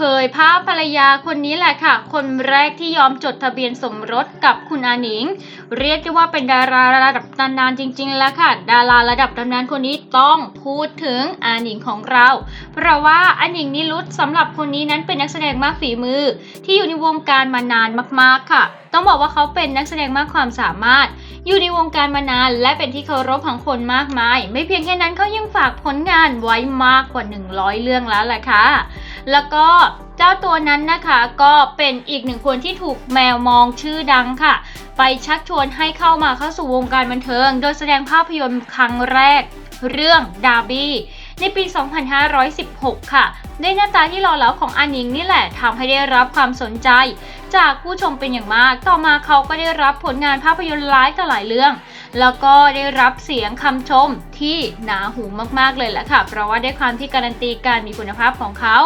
ผยภาพภรรยาคนนี้แหละค่ะ คนแรกที่ยอมจดทะเบียนสมรสกับคุณอาหนิง เรียกได้ว่าเป็นดาราระดับตำนานจริง ๆ แล้วค่ะ ดาราระดับตำนานคนนี้ต้องพูดถึงอาหนิงของเรา เพราะว่าอาหนิงนิรุตสำหรับคนนี้นั้นเป็นนักแสดงมากฝีมือ ที่อยู่ในวงการมานานมากๆค่ะ ต้องบอกว่าเขาเป็นนักแสดงมากความสามารถอยู่ในวงการมานานและเป็นที่เคารพของคนมากมาย ไม่เพียงแค่นั้นเขายังฝากผลงานไว้มากกว่า 100 เรื่องแล้วแหละค่ะ แล้วก็เจ้าตัวนั้นนะคะก็เป็นอีกหนึ่งคนที่ถูกแมวมองชื่อดังค่ะ ไปชักชวนให้เข้ามาเข้าสู่วงการบันเทิง โดยแสดงภาพยนตร์ครั้งแรกเรื่องดาร์บี้ในปี 2516 ค่ะ ด้วยหน้าตาที่หล่อเหลาของอานิงนี่แหละทำให้ได้รับความสนใจ จากผู้ชมเป็นอย่างมาก ต่อมาเขาก็ได้รับผลงานภาพยนตร์หลายต่อหลายเรื่อง แล้วก็ได้รับเสียงคำชมที่หนาหูมากๆเลยแหละค่ะ เพราะว่าได้ความที่การันตีการมีคุณภาพของเขา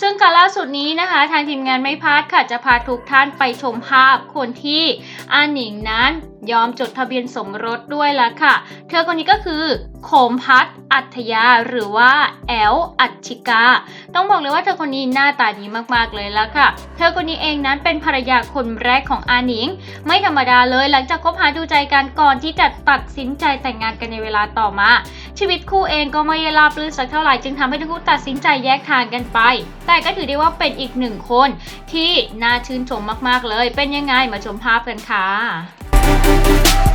ซึ่งการล่าสุดนี้นะคะ ทางทีมงานไม่พลาดค่ะจะพาทุกท่านไปชมภาพคนที่อาหนิงนั้นยอมจดทะเบียนสมรสด้วยละค่ะ เธอคนนี้ก็คือโคมพัฒอัธยาหรือว่าแอลอัชชิกา ต้องบอกเลยว่าเธอคนนี้หน้าตาดีมากๆเลยละค่ะ เธอคนนี้เองนั้นเป็นภรรยาคนแรกของอาหนิง ไม่ธรรมดาเลยหลังจากคบหาดูใจกันก่อนที่จะตัดสินใจแต่งงานกันในเวลาต่อมา ชีวิตคู่เองก็ไม่ได้ราบรื่นสักเท่าไหร่จึงทำให้ทั้งคู่ตัดสินใจแยกทางกันไป แต่ก็ถือได้ว่าเป็นอีกหนึ่งคน ที่น่าชื่นชมมากๆเลย เป็นยังไงมาชมภาพกันค่ะ